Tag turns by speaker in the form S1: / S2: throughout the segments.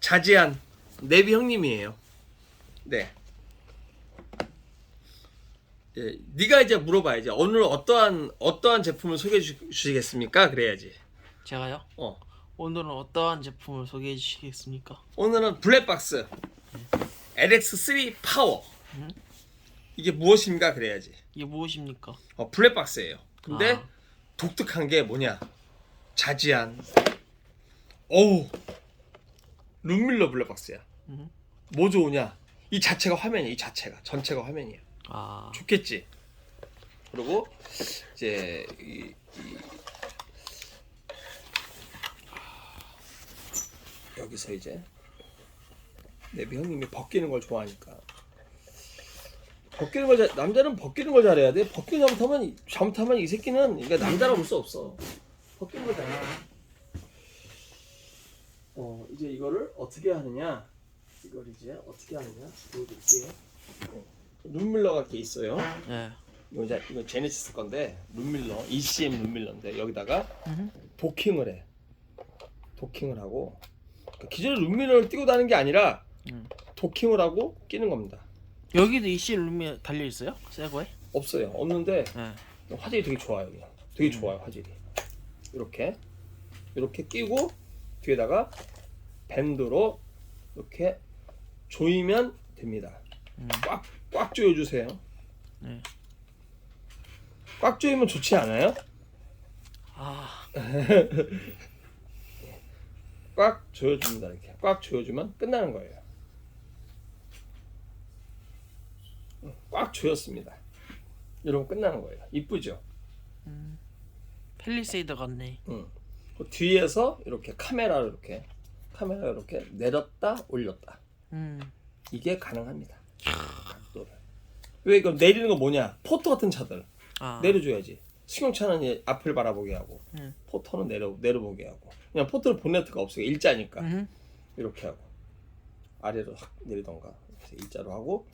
S1: 자지한 네비 형님이에요. 네. 예, 네가 이제 물어봐야지. 오늘 어떠한 어떠한 제품을 소개해 주- 주시겠습니까? 그래야지.
S2: 제가요?
S1: 어.
S2: 오늘은 어떠한 제품을 소개해 주시겠습니까?
S1: 오늘은 블랙박스 LX3 파워.
S2: 음.
S1: 이게 무엇인가 그래야지.
S2: 이게 무엇입니까?
S1: 어, 블랙박스예요. 근데
S2: 아.
S1: 독특한 게 뭐냐? 자지한. 어우. 룸밀러 블랙박스야.
S2: 음.
S1: 뭐 좋으냐? 이 자체가 화면이야. 이 자체가 전체가 화면이야.
S2: 아,
S1: 좋겠지. 그리고 이제 이, 이- 여기서 이제 내비 형님이 벗기는 걸 좋아하니까 벗기는 걸 잘, 남자는 벗기는 걸 잘해야 돼. 벗기는 잘못하면 이- 잘못하면 이 새끼는 그러니까 남자라 볼수 없어. 벗기는 걸 잘해. 어 이제 이거를 어떻게 하느냐? 이걸 이제 어떻게 하느냐? 보여드릴게요. 어, 룸밀러가 이렇게 있어요.
S2: 네.
S1: 이거 이제 이거 제네시스 건데 룸밀러 ECM 룸밀러인데 여기다가
S2: 음.
S1: 도킹을 해. 도킹을 하고 그러니까 기존에 룸밀러를 띄고 다는 게 아니라
S2: 음.
S1: 도킹을 하고 끼는 겁니다.
S2: 여기도 이씨 룸이 달려 있어요? 새 거에?
S1: 없어요. 없는데
S2: 네.
S1: 화질이 되게 좋아요. 그냥. 되게 좋아요 화질이. 이렇게 이렇게 끼고 뒤에다가 밴드로 이렇게 조이면 됩니다.
S2: 음.
S1: 꽉꽉 조여주세요.
S2: 네.
S1: 꽉 조이면 좋지 않아요?
S2: 아,
S1: 꽉 조여줍니다 이렇게 꽉 조여주면 끝나는 거예요 응, 꽉 조였습니다 이러면 끝나는 거예요 이쁘죠
S2: 펠리세이더 같네.
S1: 응. 그 뒤에서 이렇게 카메라로 이렇게 카메라 이렇게 내렸다 올렸다.
S2: 음.
S1: 이게 가능합니다. 각도를. 왜 이거 내리는 거 뭐냐? 포터 같은 차들.
S2: 아.
S1: 내려줘야지. 승용차는 이제 앞을 바라보게 하고
S2: 음.
S1: 포터는 내려 내려보게 하고. 그냥 포터는 본네트가 없어요. 일자니까.
S2: 음.
S1: 이렇게 하고. 아래로 확 내리던가. 일자로 하고.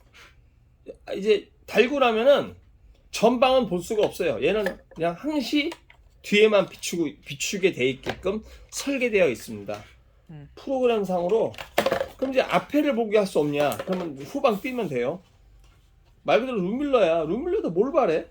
S1: 아, 이제 달고 나면은 전방은 볼 수가 없어요. 얘는 그냥 항시 뒤에만 비추고 비추게 돼 있게끔 설계되어 있습니다.
S2: 음.
S1: 프로그램상으로 그럼 이제 앞에를 보게 할 수 없냐? 그러면 후방 뛰면 돼요. 말 그대로 룸밀러야. 룸밀러도 뭘 바래?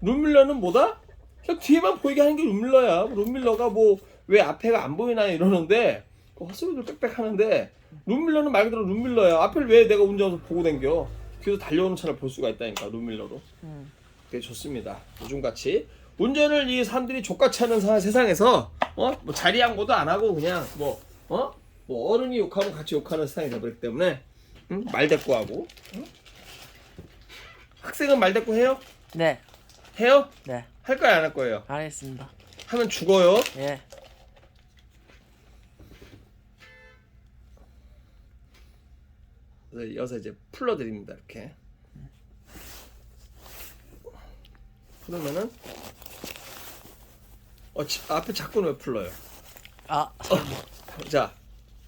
S1: 룸밀러는 뭐다? 그냥 뒤에만 보이게 하는 게 룸밀러야. 룸밀러가 뭐 왜 앞에가 안 보이나 이러는데 그 헛소리들 빽빽 하는데 룸밀러는 말 그대로 룸밀러야. 앞을 왜 내가 운전해서 보고 댕겨? 뒤에서 달려오는 차를 볼 수가 있다니까 룸밀러로.
S2: 음.
S1: 되게 좋습니다. 요즘같이 운전을 이 사람들이 족같이 하는 사- 세상에서 어? 뭐 자리 양보도 안 하고 그냥 뭐 어? 뭐 어른이 욕하면 같이 욕하는 세상이 되버렸기 때문에 응? 말 대꾸하고 응? 학생은 말 대꾸 해요?
S2: 네.
S1: 해요?
S2: 네.
S1: 할 거야 안할 거예요?
S2: 알겠습니다.
S1: 하면 죽어요.
S2: 예.
S1: 그래서 여기서 이제 풀러드립니다 이렇게 풀으면은 어 지- 앞에 자꾸는 왜 풀러요?
S2: 아,
S1: 자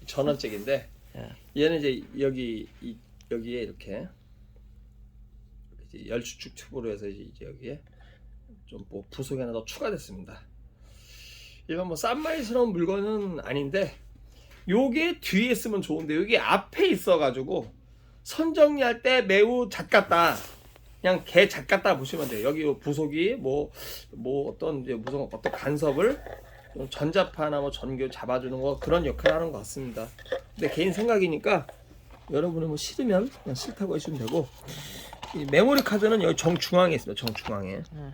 S1: 전원잭인데
S2: 예.
S1: 얘는 이제 여기 이, 여기에 이렇게 이제 열추축 튜브로 해서 이제 여기에 좀 뭐 부속이 하나 더 추가됐습니다. 일반 뭐 싼마이스러운 물건은 아닌데 요게 뒤에 있으면 좋은데 여기 앞에 있어가지고 선정리할 때 매우 작 같다. 그냥 개 작 같다 보시면 돼요. 여기 요 부속이 뭐 뭐 어떤 무슨 어떤 간섭을 좀 전자파나 뭐 전교 잡아주는 거 그런 역할을 하는 것 같습니다. 근데 개인 생각이니까 여러분이 뭐 싫으면 그냥 싫다고 하시면 되고 이 메모리 카드는 여기 정중앙에 있습니다. 정중앙에
S2: 음.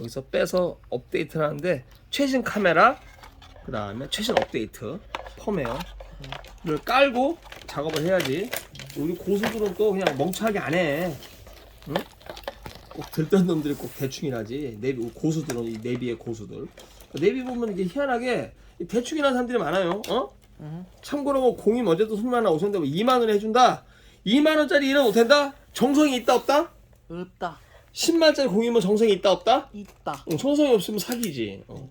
S1: 여기서 빼서 업데이트를 하는데 최신 카메라 그 다음에 최신 업데이트 펌웨어를 깔고 작업을 해야지 우리 고수들은 또 그냥 멍청하게 안 해. 응? 꼭 들던 놈들이 꼭 대충 일하지. 내비 고수들은 이 내비의 고수들. 내비 보면 이게 희한하게 이 대충 일하는 사람들이 많아요. 어?
S2: 음.
S1: 참고로 뭐 공임 어제도 손만 하나 오셨는데 뭐 2만 원 해준다. 2만 원짜리 일은 못한다. 정성이 있다 없다?
S2: 없다.
S1: 10만 원짜리 공임은 정성이 있다 없다?
S2: 있다.
S1: 응, 정성이 없으면 사기지. 어.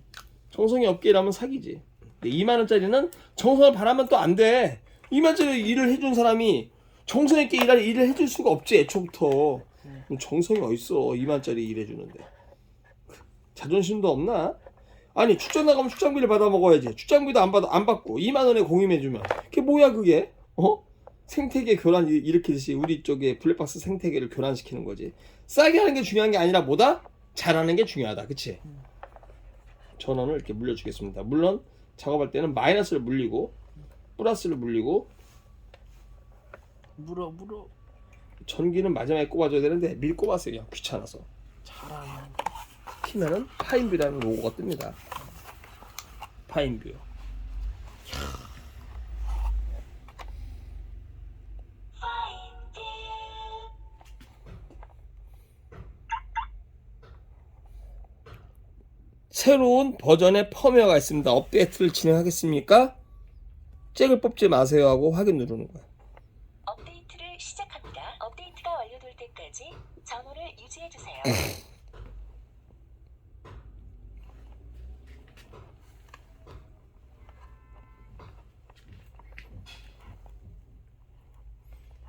S1: 정성이 없게 일하면 사기지. 근데 2만 원짜리는 정성을 바라면 또 안 돼. 2만 원짜리 일을 해준 사람이 정성 있게 일할 일을 해줄 수가 없지 애초부터. 정성이 어딨어 2만 원짜리 일해주는데. 자존심도 없나? 아니 출장 나가면 출장비를 받아 먹어야지. 출장비도 안 받아 안 받고 2만 원에 공임해주면 뭐야 그게? 어? 생태계 교란 이- 일으키듯이 우리 쪽에 블랙박스 생태계를 교란시키는 거지. 싸게 하는 게 중요한 게 아니라 뭐다? 잘하는 게 중요하다. 그치? 전원을 이렇게 물려주겠습니다. 물론 작업할 때는 마이너스를 물리고 플러스를 물리고
S2: 물어 물어.
S1: 전기는 마지막에 꼽아줘야 되는데 미리 꼽았어요. 그냥 귀찮아서.
S2: 잘하는.
S1: 키면은 파인뷰라는 로고가 뜹니다. 파인뷰. 새로운 버전의 펌웨어가 있습니다. 업데이트를 진행하겠습니까? 잭을 뽑지 마세요 하고 확인 누르는.
S3: 업데이트를 시작합니다. 업데이트가 완료될 때까지 전원을 유지해 주세요.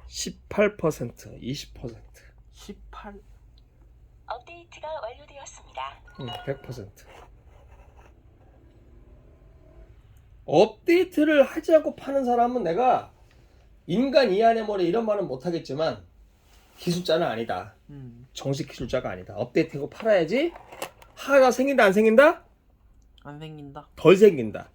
S1: 십팔 퍼센트, 이십 퍼센트,
S2: 18.
S3: 업데이트가 완료되었습니다.
S1: 응, 백 퍼센트. 업데이트를 하지 않고 파는 사람은 내가 인간 이안의 머리 이런 말은 못하겠지만 기술자는 아니다.
S2: 음.
S1: 정식 기술자가 아니다. 업데이트하고 팔아야지 하가 생긴다 안 생긴다?
S2: 안 생긴다.
S1: 덜 생긴다.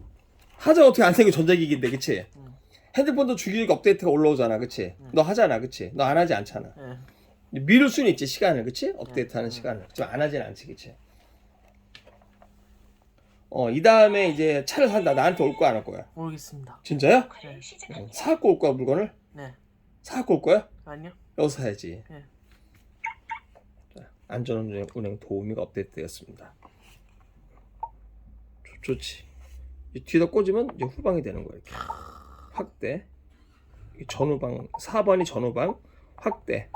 S1: 하자가 어떻게 안 생겨 전자기기인데 그치?
S2: 음.
S1: 핸드폰도 주기니까 업데이트가 올라오잖아 그치? 너 하잖아 그치? 너 안 하지 않잖아.
S2: 예.
S1: 미룰 수는 있지 시간을 그치? 업데이트하는
S2: 음.
S1: 시간을 좀안 하진 않지 그치? 어 이 다음에 이제 차를 산다 나한테 올 거야 안 올 거야?
S2: 모르겠습니다.
S1: 진짜야?
S3: 녹화를
S1: 어,
S3: 시작합니다.
S1: 사갖고 올 거야 물건을?
S2: 네.
S1: 사갖고 올 거야?
S2: 아니요.
S1: 여기서 사야지
S2: 네.
S1: 자, 안전운행 운행 도우미가 업데이트되었습니다 좋, 좋지 이 뒤에다 꽂으면 이제 후방이 되는 거야 이렇게 확대 이 전후방 4번이 전후방 확대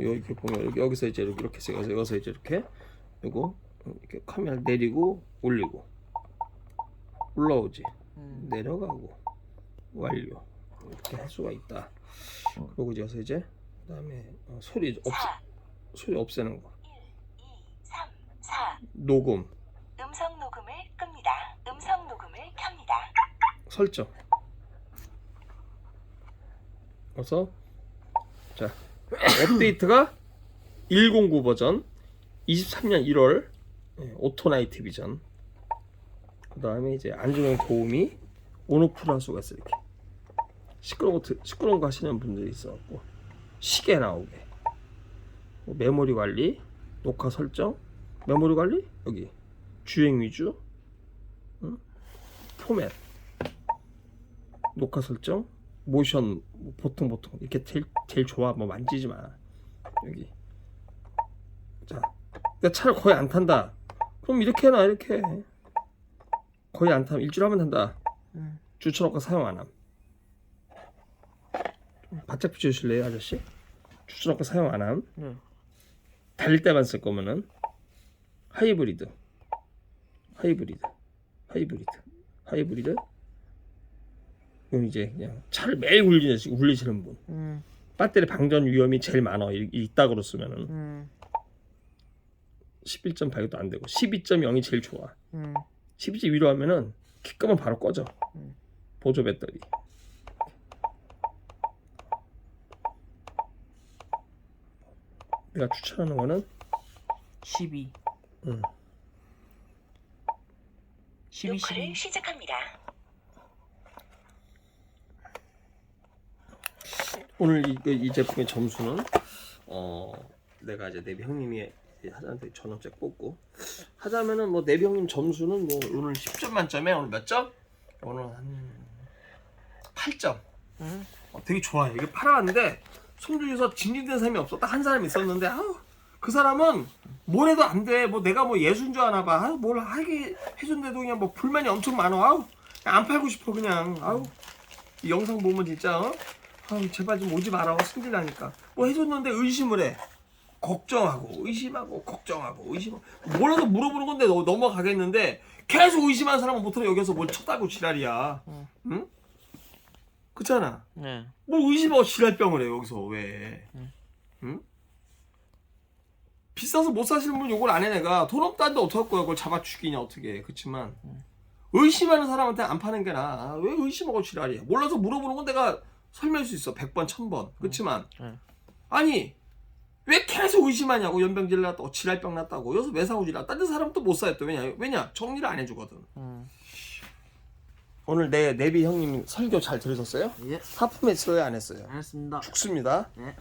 S1: 여기 보면 여기 여기서 이제 이렇게 이렇게 해서 여기서, 여기서 이제 이렇게 요거 이렇게 카메라 내리고 올리고 올라오지
S2: 음.
S1: 내려가고 완료 이렇게 할 수가 있다 그리고 이제 여기서 이제 그 다음에 어, 소리 없
S3: 4,
S1: 소리 없애는 거
S3: 1, 2, 3, 4.
S1: 녹음
S3: 음성 녹음을 끕니다. 음성 녹음을 켭니다.
S1: 설정 그래서 자 업데이트가 109 버전 23년 1월 예, 오토나이트 비전 그 다음에 이제 안전용 도우미 온오프를 할 수가 있어 이렇게. 시끄러운 거 드- 시끄러운 거 하시는 분들이 있어갖고 시계 나오게. 뭐 메모리 관리 녹화 설정 메모리 관리? 여기. 주행 위주 응? 포맷. 녹화 설정 모션 뭐 보통 보통. 이렇게 제일, 제일 좋아. 뭐 만지지 마. 여기. 자. 내가 차를 거의 안 탄다. 그럼 이렇게 해놔 이렇게 거의 안 타면 일주일 하면 탄다.
S2: 음.
S1: 주차로가 사용 안함. 좀 바짝 비춰주실래요 아저씨? 주차로가 사용 안함?
S2: 네.
S1: 달릴 때만 쓸 거면은? 하이브리드. 하이브리드. 하이브리드. 하이브리드? 이건 이제 그냥 차를 매일 굴리시, 굴리시는 분.
S2: 음.
S1: 배터리 방전 위험이 제일 많아. 이- 이따구로 쓰면은.
S2: 음.
S1: 11.8도 안 되고 12.0이 제일 좋아.
S2: 음.
S1: 12점 위로 하면은 키 끄면 바로 꺼져
S2: 음.
S1: 보조 배터리 내가 추천하는 거는
S2: 12.
S1: 음.
S2: 12
S3: 녹화를
S2: 12.
S3: 시작합니다.
S1: 오늘 이, 그- 이 제품의 점수는 어 내가 이제 네비 형님이 하자한테 전원책 뽑고 하자면은 뭐 형님 점수는 뭐 오늘 10점 만점에 오늘 몇 점? 오늘 한 8점.
S2: 음.
S1: 어, 되게 좋아요. 이게 팔아왔는데 송주에서 징징대는 사람이 없어. 딱 한 사람이 있었는데 아우 그 사람은 뭘 해도 안 돼. 뭐 내가 뭐 예수인 줄 아나 봐. 아우 뭘 하게 해준데도 그냥 뭐 불만이 엄청 많아. 아우 안 팔고 싶어 그냥. 아우 이 영상 보면 진짜 어? 아우 제발 좀 오지 마라. 승질 나니까. 뭐 해줬는데 의심을 해. 걱정하고 의심하고 걱정하고 의심하고 뭐라도 물어보는 건데 너, 넘어가겠는데 계속 의심하는 사람은 못하면 여기서 뭘 쳤다고 지랄이야.
S2: 응.
S1: 응? 그렇잖아.
S2: 네.
S1: 뭘 의심하고 지랄병을 해 여기서 왜?
S2: 응.
S1: 응? 비싸서 못 사시는 분 욕을 안 해 내가 돈 없다는데 어떡할 거야 그걸 잡아 죽이냐 어떻게 그렇지만 의심하는 사람한테 안 파는 게 나아. 왜 의심하고 지랄이야? 몰라서 물어보는 건 내가 설명할 수 있어. 100번, 1000번. 그렇지만
S2: 네.
S1: 아니 왜 계속 의심하냐고 연병질 났다고 지랄병 났다고 여기서 왜 사고 지랄 딴데 사람 또 못 사요 또 왜냐 왜냐 정리를 안 해주거든
S2: 음.
S1: 오늘 내 내비 형님 설교 잘 들으셨어요?
S2: 예.
S1: 하품했어요 안 했어요?
S2: 알겠습니다.
S1: 죽습니다
S2: 예.